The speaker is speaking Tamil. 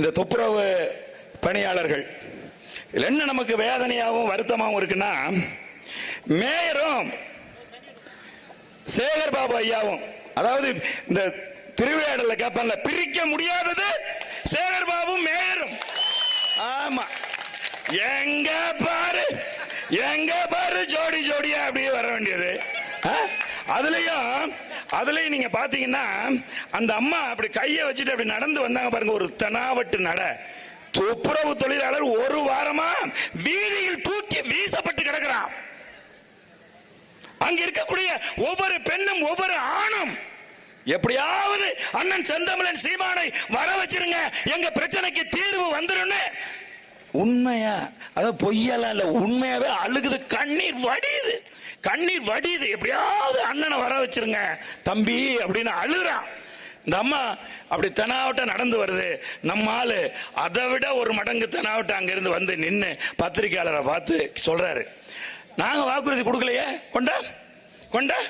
இந்த துப்புரவு பணியாளர்கள். இதுல என்ன நமக்கு வேதனையாகவும் வருத்தமாகவும் இருக்குன்னா மேயரும் சேகர் பாபு ஐயாவும் அதாவது இந்த திருவிழாடல கேட்பான்ல பிரிக்க முடியாதது சேகர் பாபு மேயரும். ஆமா. எங்க பாரு எங்க பாரு அதுலயும் அதுலயும் நீங்க பாத்தீங்கன்னா அந்த அம்மா அப்படி கையை வச்சுட்டு அப்படி நடந்து வந்தாங்க பாருங்க ஒரு தெனாவட்டு நட. துப்புரவு தொழிலாளர் ஒரு வாரமா வீதியில் தூக்கி வீசப்பட்டு கிடக்கிறான். அங்க இருக்கக்கூடிய ஒவ்வொரு பெண்ணும் ஒவ்வொரு ஆணும். எப்படியாவது அண்ணன் செந்தமிழன் சீமானை வர வச்சிருங்க. எங்க பிரச்சனைக்கு தீர்வு வந்துடும் உண்மையா? அதாவது பொய்யெல்லாம் இல்ல உண்மையாவே அழுகுது கண்ணீர் வடியுது. கண்ணீர் வடியுது. எப்படியாவது அண்ணனை வர வச்சிருங்க. தம்பி அப்படின்னு அழுறான் இந்த அம்மா அப்படி தெனாவட்ட நடந்து வருது. நம்ம ஆளு அதை விட ஒரு மடங்கு தெனாவட்ட அங்கிருந்து வந்து நின்று பத்திரிகையாளரை பார்த்து சொல்றாரு. நாங்க வாக்குறுதி கொடுக்கலையே? கொண்டா? கொண்டா?